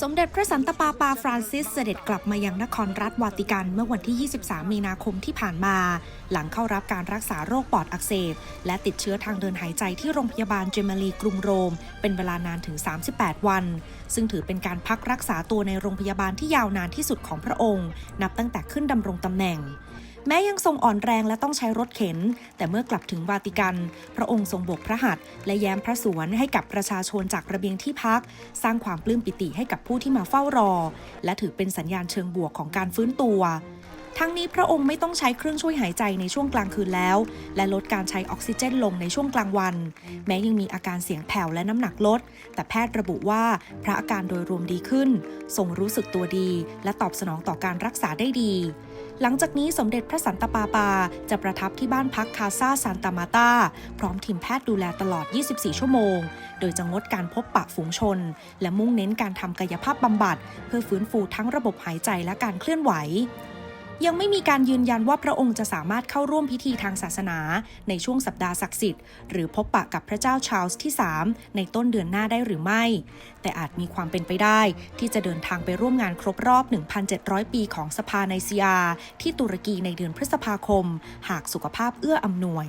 สมเด็จพระสันตะปาปาฟรานซิสเสด็จกลับมายังนครรัฐวาติกันเมื่อวันที่ 23 มีนาคมที่ผ่านมา หลังเข้ารับการรักษาโรคปอดอักเสบ และติดเชื้อทางเดินหายใจที่โรงพยาบาลเจมารีกรุงโรม เป็นเวลานานถึง 38 วัน ซึ่งถือเป็นการพักรักษาตัวในโรงพยาบาลที่ยาวนานที่สุดของพระองค์ นับตั้งแต่ขึ้นดำรงตำแหน่ง แม้ยังทรงอ่อนแรงและต้องใช้รถเข็น แต่เมื่อกลับถึงวาติกัน พระองค์ทรงโบกพระหัตถ์และแย้มพระสวนให้กับประชาชนจากระเบียงที่พัก สร้างความปลื้มปิติให้กับผู้ที่มาเฝ้ารอ และถือเป็นสัญญาณเชิงบวกของการฟื้นตัวทั้งนี้พระองค์ไม่ต้องใช้เครื่องช่วยหายใจในช่วงกลางคืนแล้ว และลดการใช้ออกซิเจนลงในช่วงกลางวัน แม้ยังมีอาการเสียงแผ่วและน้ำหนักลด แต่แพทย์ระบุว่าพระอาการโดยรวมดีขึ้นทรงรู้สึกตัวดี และตอบสนองต่อการรักษาได้ดี หลังจากนี้สมเด็จพระสันตะปาปา จะประทับที่บ้านพักคาซาซานตามาตาพร้อมทีมแพทย์ดูแลตลอด 24 ชั่วโมง โดยจะงดการพบปะฝูงชน และมุ่งเน้นการทำกายภาพบำบัด เพื่อฟื้นฟูทั้งระบบหายใจและการเคลื่อนไหว ยังไม่มีการยืนยันว่าพระองค์จะสามารถเข้าร่วมพิธีทางศาสนาในช่วงสัปดาห์ศักดิ์สิทธิ์หรือพบปะกับพระเจ้าชาร์ลส์ที่ 3 ในต้นเดือนหน้าได้หรือไม่ แต่อาจมีความเป็นไปได้ที่จะเดินทางไปร่วมงานครบรอบ 1,700 ปีของสภาไนเซียที่ตุรกีในเดือนพฤษภาคม หากสุขภาพเอื้ออำนวย